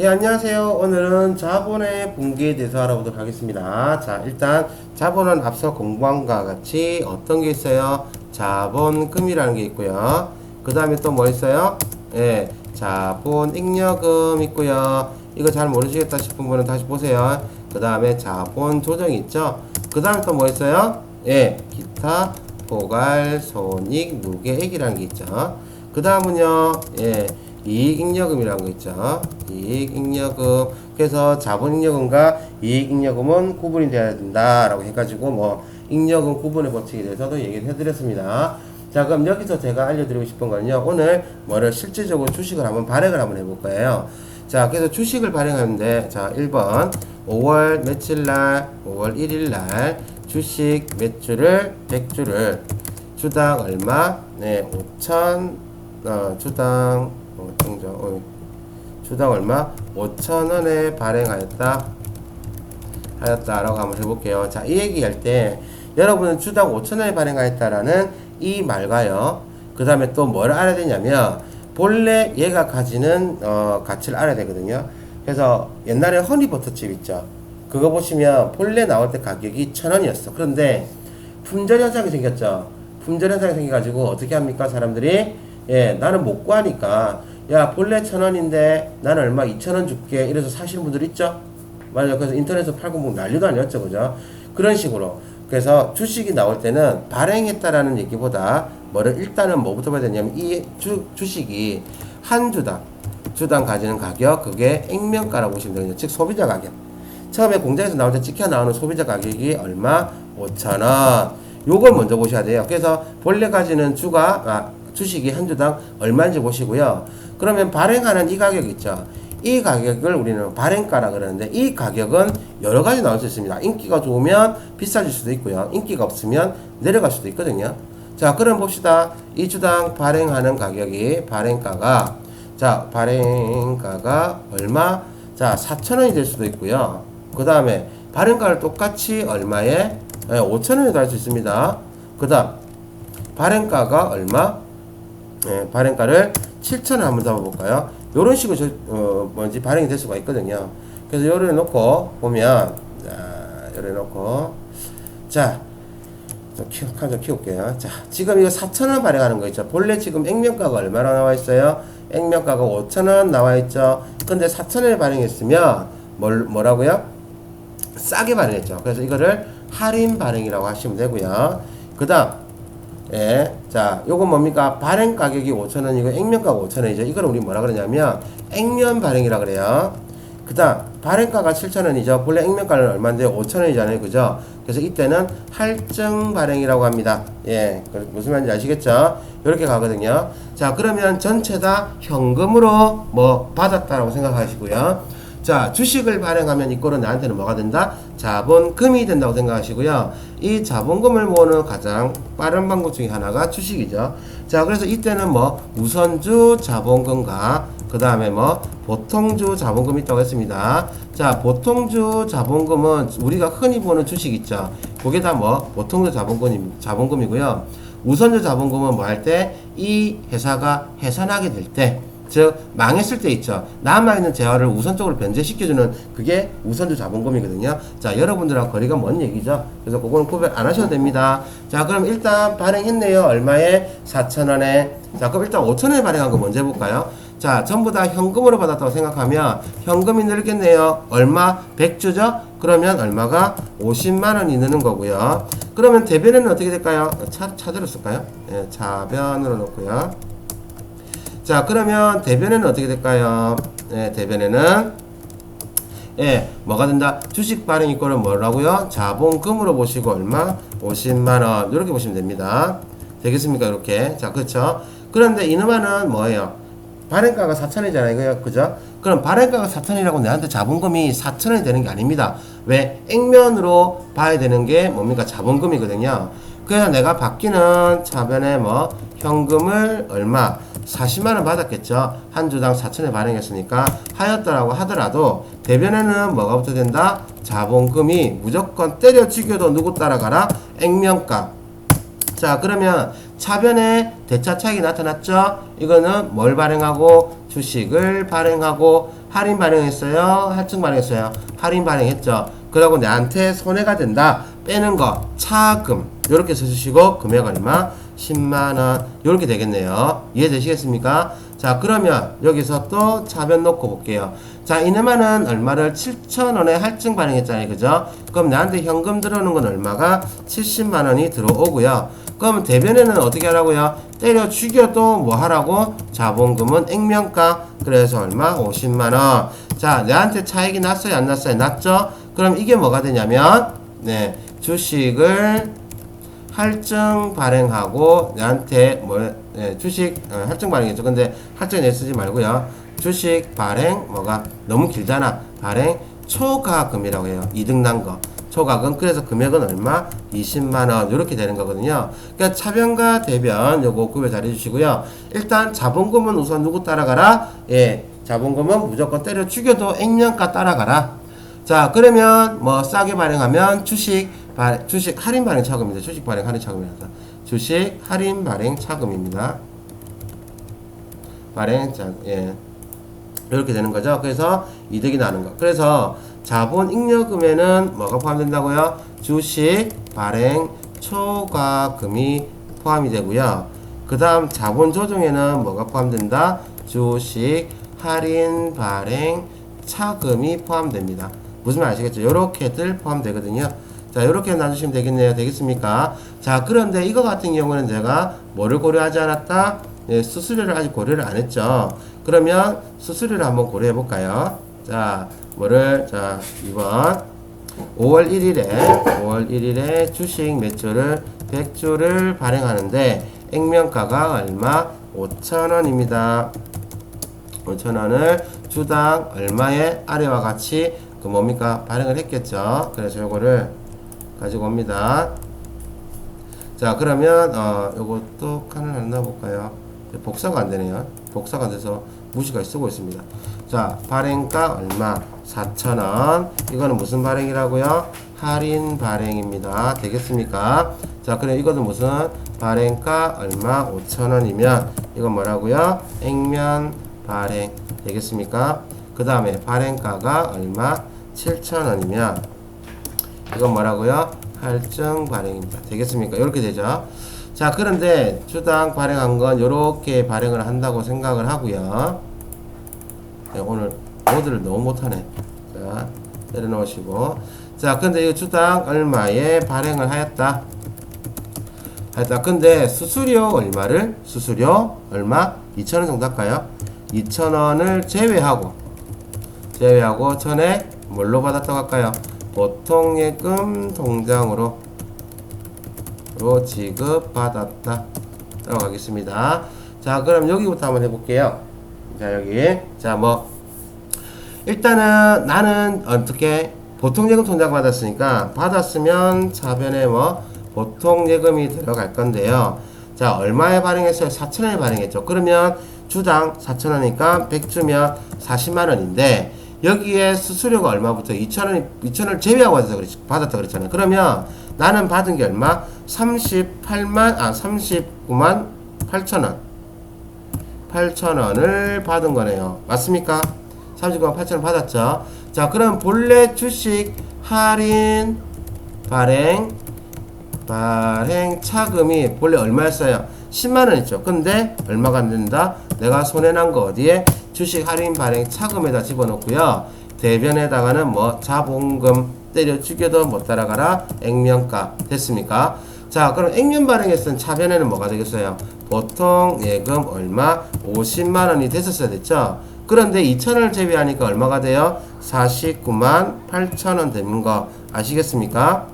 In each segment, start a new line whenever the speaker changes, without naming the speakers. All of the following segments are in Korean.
예, 안녕하세요. 오늘은 자본의 분기에 대해서 알아보도록 하겠습니다. 자, 일단 자본은 앞서 공부한 것과 같이 어떤 게 있어요? 자본금이라는 게 있고요. 그 다음에 또 뭐 있어요? 예, 자본 잉여금 있고요. 이거 잘 모르시겠다 싶은 분은 다시 보세요. 그 다음에 자본 조정이 있죠. 그 다음에 또 뭐 있어요? 예, 기타 포괄 손익 누계액이라는 게 있죠. 그 다음은요, 예, 이익잉여금이라는 거 있죠. 이익잉여금. 그래서 자본잉여금과 이익잉여금은 구분이 돼야 된다라고 해가지고 뭐 잉여금 구분의 법칙에 대해서도 얘기를 해드렸습니다. 자, 그럼 여기서 제가 알려드리고 싶은 거는요. 오늘 뭐를 실질적으로 주식을 한번 발행을 한번 해볼 거예요. 자, 그래서 주식을 발행하는데, 자, 1번, 5월 며칠 날, 5월 1일 날, 주식 매출을 100주를 주당 얼마? 네, 5천, 어, 주당, 어, 통장, 어, 주당 얼마? 5천 원에 발행하였다. 하였다 라고 한번 해볼게요. 자, 이 얘기할 때 여러분은 주당 5천 원에 발행하였다라는 이 말과요. 그 다음에 또 뭘 알아야 되냐면 본래 얘가 가지는 어, 가치를 알아야 되거든요. 그래서 옛날에 허니버터칩 있죠. 그거 보시면 본래 나올 때 가격이 천 원이었어. 그런데 품절 현상이 생겼죠. 품절 현상이 생겨가지고 어떻게 합니까 사람들이? 예, 나는 못 구하니까 야 본래 천 원인데 나는 얼마 이천 원 줄게. 이래서 사시는 분들 있죠. 맞아요. 그래서 인터넷에서 팔고 뭐 난리도 아니었죠, 그죠? 그런 식으로. 그래서 주식이 나올 때는 발행했다라는 얘기보다 뭐를 일단은 뭐부터 봐야 되냐면 이 주, 주식이 한 주당 주당 가지는 가격 그게 액면가라고 보시면 되거든요. 즉 소비자 가격. 처음에 공장에서 나올 때 찍혀 나오는 소비자 가격이 얼마? 5천 원. 요걸 먼저 보셔야 돼요. 그래서 본래 가지는 주가 아, 주식이 한 주당 얼마인지 보시고요. 그러면 발행하는 이 가격 있죠. 이 가격을 우리는 발행가라 그러는데 이 가격은 여러 가지 나올 수 있습니다. 인기가 좋으면 비싸질 수도 있고요. 인기가 없으면 내려갈 수도 있거든요. 자, 그럼 봅시다. 이 주당 발행하는 가격이 발행가가 자, 발행가가 얼마? 자, 4,000원이 될 수도 있고요. 그 다음에 발행가를 똑같이 얼마에? 예, 5,000원이 갈수 있습니다. 그 다음 발행가가 얼마? 예, 발행가를 7,000원 한번 잡아볼까요? 요런 식으로 저, 어, 뭔지 발행이 될 수가 있거든요. 그래서 요래 놓고 보면, 자, 요래 놓고, 자, 좀 키울게요. 자, 지금 이거 4,000원 발행하는 거 있죠. 본래 지금 액면가가 얼마나 나와 있어요? 액면가가 5,000원 나와 있죠. 근데 4,000원에 발행했으면, 뭘, 뭐라고요? 싸게 발행했죠. 그래서 이거를 할인 발행이라고 하시면 되고요. 그 다음, 예. 자, 요건 뭡니까? 발행 가격이 5,000원이고 액면가가 5,000원이죠. 이걸 우리 뭐라 그러냐면 액면 발행이라 그래요. 그다음 발행가가 7,000원이죠. 본래 액면가는 얼마인데 5,000원이잖아요. 그죠? 그래서 이때는 할증 발행이라고 합니다. 예. 그 무슨 말인지 아시겠죠? 이렇게 가거든요. 자, 그러면 전체 다 현금으로 뭐 받았다라고 생각하시고요. 자, 주식을 발행하면 이 꼴은 나한테는 뭐가 된다? 자본금이 된다고 생각하시고요. 이 자본금을 모으는 가장 빠른 방법 중에 하나가 주식이죠. 자, 그래서 이때는 뭐 우선주 자본금과 그 다음에 뭐 보통주 자본금이 있다고 했습니다. 자, 보통주 자본금은 우리가 흔히 보는 주식 있죠. 그게 다 뭐 보통주 자본금 자본금이고요. 우선주 자본금은 뭐 할 때 이 회사가 해산하게 될 때. 즉 망했을 때 있죠. 남아있는 재화를 우선적으로 변제시켜주는 그게 우선주 자본금이거든요. 자 여러분들하고 거리가 먼 얘기죠. 그래서 그거는 구별 안 하셔도 됩니다. 자 그럼 일단 발행했네요. 얼마에? 4천원에. 자 그럼 일단 5천원에 발행한 거 먼저 해볼까요? 자 전부 다 현금으로 받았다고 생각하면 현금이 늘겠네요. 얼마? 100주죠? 그러면 얼마가? 50만원이 느는 거고요. 그러면 대변에는 어떻게 될까요? 차, 차대로 쓸까요? 예, 차변으로 놓고요. 자 그러면 대변에는 어떻게 될까요? 네, 대변에는 예, 뭐가 된다? 주식 발행 이권은 뭐라고요? 자본금으로 보시고 얼마? 50만 원 이렇게 보시면 됩니다. 되겠습니까? 이렇게 자 그렇죠? 그런데 이놈아는 뭐예요? 발행가가 4천원이잖아요. 이거요. 그죠? 그럼 발행가가 4천원이라고 내한테 자본금이 4천원이 되는 게 아닙니다. 왜? 액면으로 봐야 되는 게 뭡니까? 자본금이거든요. 그래서 내가 받기는 차변에 뭐 현금을 얼마 40만원 받았겠죠. 한 주당 4천에 발행했으니까 하였더라고 하더라도 대변에는 뭐가 붙어야 된다? 자본금이 무조건 때려 죽여도 누구 따라가라? 액면가. 자 그러면 차변에 대차 차익이 나타났죠. 이거는 뭘 발행하고 주식을 발행하고 할인 발행했어요? 할증 발행했어요? 할인 발행했죠. 그러고 내한테 손해가 된다. 빼는 거 차금 이렇게 써주시고 금액 얼마? 10만원 이렇게 되겠네요. 이해되시겠습니까? 자 그러면 여기서 또 차변 놓고 볼게요. 자 이놈아는 얼마를 7천원에 할증 발행했잖아요. 그죠? 그럼 나한테 현금 들어오는 건 얼마가? 70만원이 들어오고요. 그럼 대변에는 어떻게 하라고요? 때려 죽여도 뭐 하라고? 자본금은 액면가 그래서 얼마? 50만원 자 내한테 차익이 났어요 안 났어요? 났죠? 그럼 이게 뭐가 되냐면 네 주식을 할증 발행하고 내한테 뭐 네, 주식 어, 할증 발행했죠. 근데 할증 내 쓰지 말고요. 주식 발행 뭐가 너무 길잖아. 발행 초과금이라고 해요. 이득 난 거. 초과금 그래서 금액은 얼마? 20만 원 이렇게 되는 거거든요. 그러니까 차변과 대변 요거 구별 잘 해 주시고요. 일단 자본금은 우선 누구 따라가라? 예, 자본금은 무조건 때려 죽여도 액면가 따라가라. 자 그러면 뭐 싸게 발행하면 주식 발, 주식 할인 발행 차금입니다. 주식 발행 할인 차금이라서 주식 할인 발행 차금입니다. 발행 자 예. 이렇게 되는 거죠. 그래서 이득이 나는 거. 그래서 자본 잉여금에는 뭐가 포함된다고요? 주식 발행 초과금이 포함이 되고요. 그 다음 자본 조정에는 뭐가 포함된다? 주식 할인 발행 차금이 포함됩니다. 무슨 말 아시겠죠? 요렇게들 포함되거든요. 자, 요렇게 놔주시면 되겠네요. 되겠습니까? 자, 그런데 이거 같은 경우는 제가 뭐를 고려하지 않았다? 예, 수수료를 아직 고려를 안 했죠. 그러면 수수료를 한번 고려해 볼까요? 자, 뭐를, 자, 2번. 5월 1일에, 5월 1일에 주식 매출을 100주를 발행하는데, 액면가가 얼마? 5,000원입니다. 5,000원을 주당 얼마에 아래와 같이 그 뭡니까? 발행을 했겠죠. 그래서 요거를 가지고 옵니다. 자, 그러면 어 요것도 칸을 하나 넣어볼까요? 복사가 안 되네요. 복사가 안 돼서 무시가 쓰고 있습니다. 자, 발행가 얼마? 4,000원. 이거는 무슨 발행이라고요? 할인 발행입니다. 되겠습니까? 자, 그럼 이거는 무슨 발행가 얼마? 5,000원이면 이건 뭐라고요? 액면 발행 되겠습니까? 그 다음에 발행가가 얼마? 7,000원이면 이건 뭐라고요? 할증 발행입니다. 되겠습니까? 이렇게 되죠. 자, 그런데 주당 발행한 건 이렇게 발행을 한다고 생각을 하고요. 네, 오늘 모드를 너무 못하네. 자, 내려놓으시고. 자, 근데 이 주당 얼마에 발행을 하였다? 하였다. 근데 수수료 얼마를? 수수료 얼마? 2,000원 정도 할까요? 2,000원을 제외하고, 제외하고 전에 뭘로 받았다고 할까요? 보통 예금 통장으로 로 지급받았다. 들어가겠습니다. 자, 그럼 여기부터 한번 해볼게요. 자, 여기. 자, 뭐. 일단은 나는 어떻게 보통 예금 통장 받았으니까 받았으면 차변에 뭐 보통 예금이 들어갈 건데요. 자, 얼마에 발행했어요? 4천원에 발행했죠. 그러면 주당 4천원이니까 100주면 40만원인데 여기에 수수료가 얼마부터 2천원 2천원을 제외하고 받았다 그랬, 받았다 그랬잖아요. 그러면 나는 받은 게 얼마? 38만 아 39만 8천원 8천원을 받은 거네요. 맞습니까? 39만 8천원 받았죠. 자, 그럼 본래 주식 할인 발행 발행 차금이 본래 얼마였어요? 10만 원 있죠. 근데 얼마가 안 된다? 내가 손해 난 거 어디에? 주식 할인 발행 차금에다 집어넣고요. 대변에다가는 뭐 자본금 때려 죽여도 못 따라가라 액면가 됐습니까? 자 그럼 액면 발행에 쓴 차변에는 뭐가 되겠어요? 보통 예금 얼마? 50만 원이 됐었어야 됐죠? 그런데 2천원을 제외하니까 얼마가 돼요? 49만 8천 원 되는 거 아시겠습니까?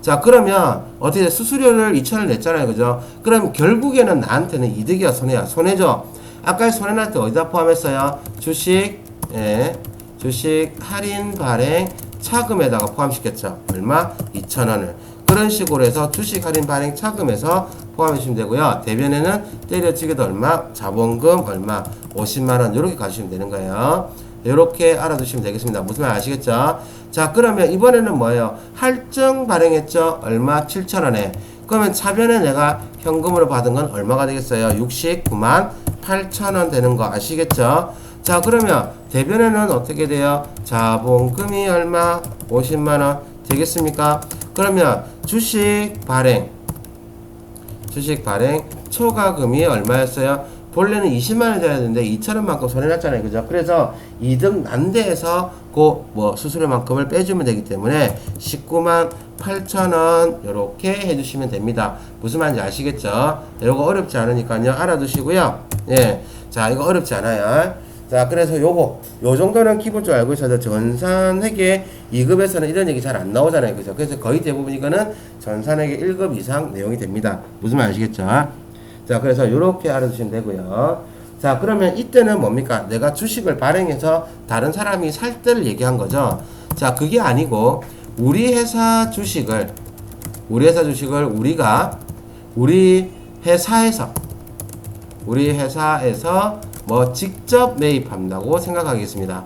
자 그러면 어떻게 돼? 수수료를 2천을 냈잖아요 그죠? 그럼 결국에는 나한테는 이득이야 손해야 손해죠? 아까 손해날 때 어디다 포함했어요? 주식 예, 주식 할인 발행 차금에다가 포함시켰죠. 얼마? 2,000원을. 그런 식으로 해서 주식 할인 발행 차금에서 포함해 주시면 되고요. 대변에는 때려치기도 얼마? 자본금 얼마? 50만원. 이렇게 가주시면 되는 거예요. 이렇게 알아두시면 되겠습니다. 무슨 말 아시겠죠? 자, 그러면 이번에는 뭐예요? 할증 발행했죠? 얼마? 7,000원에. 그러면 차변에 내가 현금으로 받은 건 얼마가 되겠어요? 69만 8,000원 되는 거 아시겠죠? 자, 그러면 대변에는 어떻게 돼요? 자본금이 얼마? 50만 원 되겠습니까? 그러면 주식 발행 주식 발행 초과금이 얼마였어요? 본래는 20만 원 돼야 되는데 2천 원만큼 손해 났잖아요. 그죠? 그래서 이득 난데에서 그 뭐 수수료만큼을 빼주면 되기 때문에 19만 8천 원 이렇게 해주시면 됩니다. 무슨 말인지 아시겠죠? 이거 어렵지 않으니까요. 알아두시고요. 예. 자, 이거 어렵지 않아요. 자, 그래서 요거, 요 정도는 기본적으로 알고 있어도 전산회계 2급에서는 이런 얘기 잘 안 나오잖아요. 그죠? 그래서 거의 대부분 이거는 전산회계 1급 이상 내용이 됩니다. 무슨 말 아시겠죠? 자, 그래서 요렇게 알아두시면 되고요. 자, 그러면 이때는 뭡니까? 내가 주식을 발행해서 다른 사람이 살 때를 얘기한 거죠. 자, 그게 아니고, 우리 회사 주식을, 우리 회사 주식을 우리가, 우리 회사에서, 우리 회사에서 뭐 직접 매입한다고 생각하겠습니다.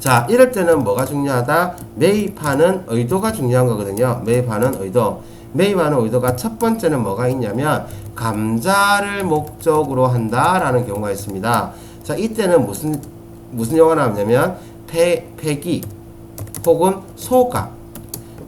자, 이럴 때는 뭐가 중요하다? 매입하는 의도가 중요한 거거든요. 매입하는 의도. 매입하는 의도가 첫 번째는 뭐가 있냐면 감자를 목적으로 한다라는 경우가 있습니다. 자, 이때는 무슨 무슨 용어가 나오냐면 폐, 폐기 혹은 소가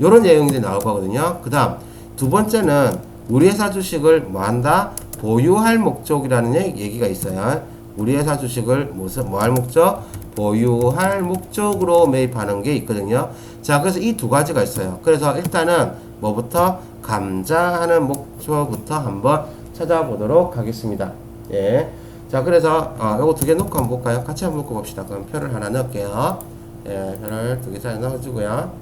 요런 내용들이 나올 거거든요. 그다음 두 번째는 우리 회사 주식을 뭐 한다? 보유할 목적이라는 얘- 얘기가 있어요. 우리 회사 주식을 뭐 할 목적? 보유할 목적으로 매입하는 게 있거든요. 자, 그래서 이 두 가지가 있어요. 그래서 일단은 뭐부터 감자 하는 목적부터 한번 찾아보도록 하겠습니다. 예. 자, 그래서 어, 요거 두 개 놓고 한번 볼까요? 같이 한번 놓고 봅시다. 그럼 표를 하나 넣을게요. 예, 표를 두개 사이 넣어주고요.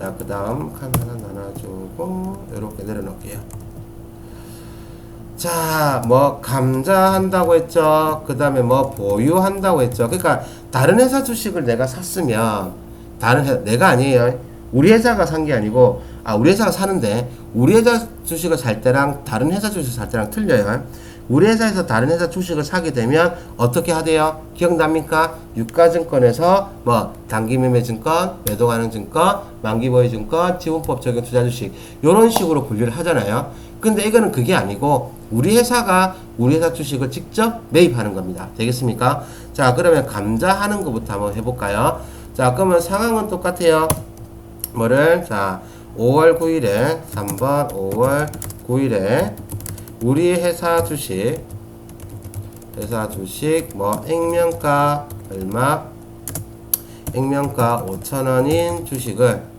자, 그 다음 칸 하나 나눠주고 이렇게 내려놓을게요. 자, 뭐 감자 한다고 했죠. 그 다음에 뭐 보유한다고 했죠. 그러니까 다른 회사 주식을 내가 샀으면 다른 회사 내가 아니에요. 우리 회사가 산 게 아니고 아 우리 회사가 사는데 우리 회사 주식을 살 때랑 다른 회사 주식 살 때랑 틀려요. 우리 회사에서 다른 회사 주식을 사게 되면 어떻게 하대요? 기억납니까? 유가증권에서 뭐 단기매매증권, 매도가능 증권, 만기보유증권, 지분법 적용 투자 주식 이런 식으로 분류를 하잖아요. 근데 이거는 그게 아니고 우리 회사가 우리 회사 주식을 직접 매입하는 겁니다. 되겠습니까? 자 그러면 감자 하는 것부터 한번 해볼까요? 자 그러면 상황은 똑같아요. 뭐를 자 5월 9일에 3번 5월 9일에 우리 회사 주식 회사 주식 뭐 액면가 얼마? 액면가 5천원인 주식을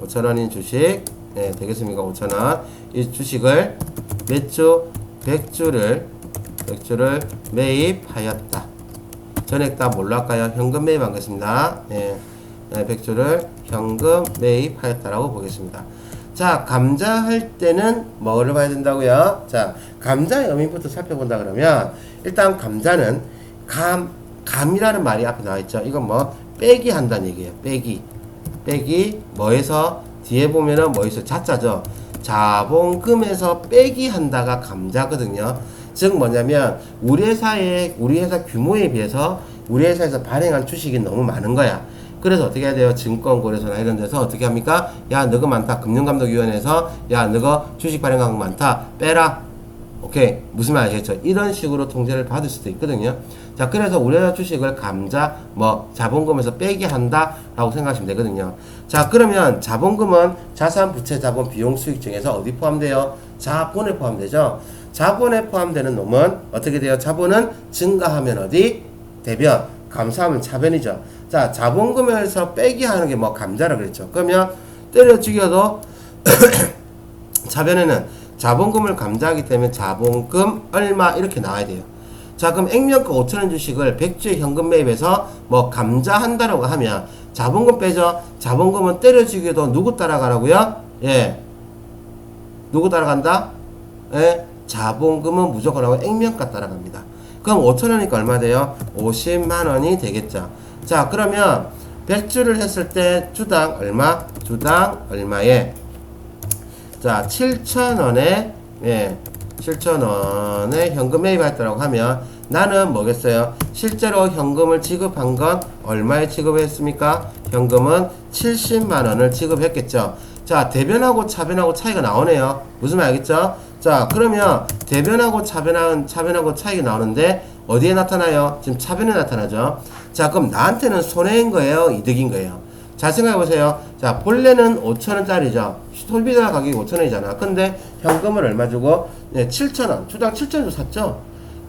5천원인 주식. 네 되겠습니까? 5천원. 이 주식을 몇주? 100주를 100주를 매입하였다. 전액 다 할까요 현금 매입하겠습니다. 네. 네, 100주를 현금 매입하였다라고 보겠습니다. 자, 감자 할 때는 뭐를 봐야 된다고요? 자, 감자의 의미부터 살펴본다 그러면 일단 감자는 감 감이라는 말이 앞에 나와 있죠. 이건 뭐 빼기 한다는 얘기예요. 빼기. 빼기 뭐에서 뒤에 보면은 뭐 있어? 자자죠. 자본금에서 빼기 한다가 감자거든요. 즉 뭐냐면 우리 회사의 우리 회사 규모에 비해서 우리 회사에서 발행한 주식이 너무 많은 거야. 그래서 어떻게 해야 돼요? 증권거래소나 이런 데서 어떻게 합니까? 야, 너가 많다. 금융감독위원회에서 야, 너가 주식 발행한 거 많다. 빼라. 오케이. 무슨 말 아시겠죠? 이런 식으로 통제를 받을 수도 있거든요. 자, 그래서 우리나라 주식을 감자, 뭐, 자본금에서 빼게 한다 라고 생각하시면 되거든요. 자, 그러면 자본금은 자산, 부채, 자본, 비용, 수익 중에서 어디 포함돼요? 자본에 포함되죠? 자본에 포함되는 놈은 어떻게 돼요? 자본은 증가하면 어디? 대변. 감사하면 차변이죠. 자, 자본금에서 빼기 하는 게 뭐 감자라 그랬죠. 그러면 때려 죽여도 차변에는 자본금을 감자하기 때문에 자본금 얼마 이렇게 나와야 돼요. 자, 그럼 액면가 5천원 주식을 100주에 현금 매입해서 뭐 감자한다라고 하면 자본금 빼죠. 자본금은 때려 죽여도 누구 따라가라고요? 예. 누구 따라간다? 예. 자본금은 무조건 하고 액면가 따라갑니다. 그럼 5천원이니까 얼마 돼요? 50만원이 되겠죠. 자, 그러면 100주를 했을 때 주당 얼마? 주당 얼마에? 자, 7,000원에, 예, 7,000원에 현금 매입했다고 하면 나는 뭐겠어요? 실제로 현금을 지급한 건 얼마에 지급했습니까? 현금은 70만원을 지급했겠죠. 자, 대변하고 차변하고 차이가 나오네요. 무슨 말 알겠죠? 자, 자, 그러면 대변하고 차변하고, 차변하고 차이가 나오는데 어디에 나타나요? 지금 차변에 나타나죠. 자, 그럼 나한테는 손해인 거예요? 이득인 거예요? 자, 생각해 보세요. 자, 본래는 5천원짜리죠. 소비자 가격이 5천원이잖아. 근데 현금을 얼마 주고? 네, 7천원. 주당 7천원 주고 샀죠?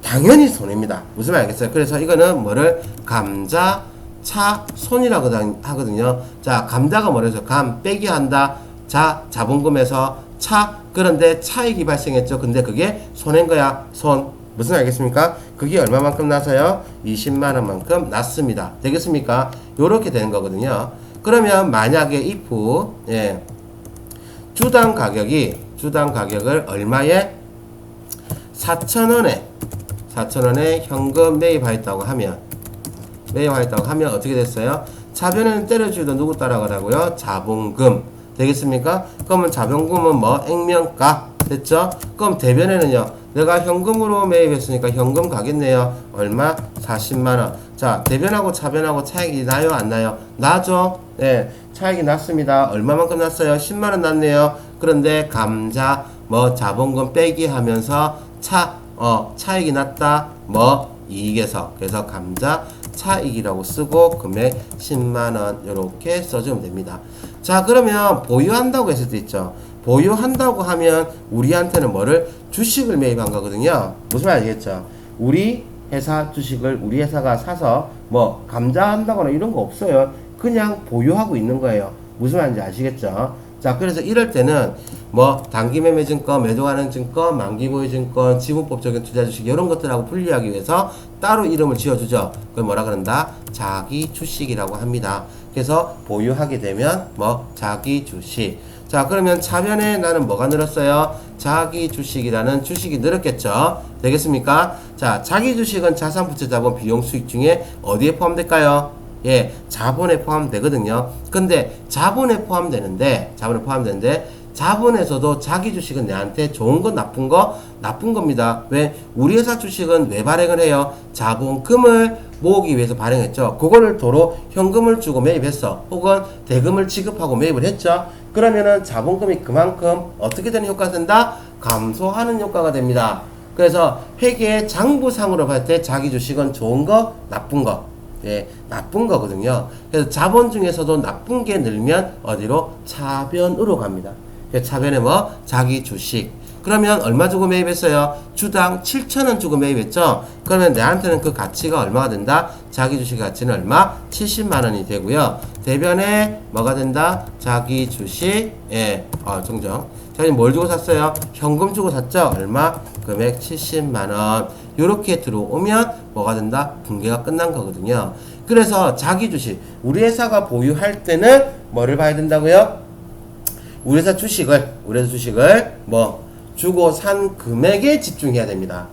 당연히 손해입니다. 무슨 말 알겠어요? 그래서 이거는 뭐를 감자, 차, 손이라고 하거든요. 자, 감자가 뭐래서 감 빼기 한다. 자, 자본금에서 차, 그런데 차익이 발생했죠. 근데 그게 손해인 거야. 손. 무슨 말 알겠습니까? 그게 얼마만큼 나서요? 20만 원만큼 났습니다. 되겠습니까? 요렇게 되는 거거든요. 그러면 만약에 if 예. 주당 가격이 주당 가격을 얼마에 4,000원에 4,000원에 현금 매입하였다고 하면 매입하였다고 하면 어떻게 됐어요? 차변에는 때려주도 누구 따라가라고요? 자본금 되겠습니까? 그러면 자본금은 뭐 액면가 됐죠? 그럼 대변에는요. 내가 현금으로 매입했으니까 현금 가겠네요. 얼마? 40만원. 자, 대변하고 차변하고 차익이 나요? 안 나요? 나죠? 네, 차익이 났습니다. 얼마만큼 났어요? 10만원 났네요. 그런데 감자, 뭐 자본금 빼기 하면서 차, 어, 차익이 났다. 뭐 이익에서. 그래서 감자 차익이라고 쓰고 금액 10만원 이렇게 써주면 됩니다. 자, 그러면 보유한다고 했을 때 있죠. 보유한다고 하면 우리한테는 뭐를 주식을 매입한 거거든요. 무슨 말 알겠죠? 우리 회사 주식을 우리 회사가 사서 뭐 감자한다거나 이런 거 없어요. 그냥 보유하고 있는 거예요. 무슨 말인지 아시겠죠? 자, 그래서 이럴 때는 뭐 단기 매매 증권, 매도하는 증권, 만기 보유 증권, 지분법적인 투자 주식 이런 것들하고 분리하기 위해서 따로 이름을 지어주죠. 그걸 뭐라 그런다? 자기 주식이라고 합니다. 그래서 보유하게 되면 뭐 자기 주식. 자, 그러면 차변에 나는 뭐가 늘었어요? 자기 주식이라는 주식이 늘었겠죠? 되겠습니까? 자, 자기 주식은 자산 부채 자본 비용 수익 중에 어디에 포함될까요? 예, 자본에 포함되거든요. 근데 자본에 포함되는데, 자본에 포함되는데, 자본에서도 자기 주식은 내한테 좋은 거 나쁜 거 나쁜 겁니다. 왜? 우리 회사 주식은 왜 발행을 해요? 자본금을 모으기 위해서 발행했죠. 그거를 도로 현금을 주고 매입했어. 혹은 대금을 지급하고 매입을 했죠. 그러면은 자본금이 그만큼 어떻게 되는 효과가 된다? 감소하는 효과가 됩니다. 그래서 회계의 장부상으로 봤을 때 자기 주식은 좋은 거, 나쁜 거. 예, 나쁜 거거든요. 그래서 자본 중에서도 나쁜 게 늘면 어디로? 차변으로 갑니다. 그래서 차변에 뭐? 자기 주식. 그러면 얼마 주고 매입했어요? 주당 7천원 주고 매입했죠? 그러면 내한테는 그 가치가 얼마가 된다? 자기 주식 가치는 얼마? 70만원이 되고요. 대변에 뭐가 된다? 자기 주식, 예, 어, 정정. 자기 뭘 주고 샀어요? 현금 주고 샀죠? 얼마? 금액 70만원. 요렇게 들어오면 뭐가 된다? 붕괴가 끝난 거거든요. 그래서 자기 주식, 우리 회사가 보유할 때는 뭐를 봐야 된다고요? 우리 회사 주식을, 우리 회사 주식을 뭐 주고 산 금액에 집중해야 됩니다.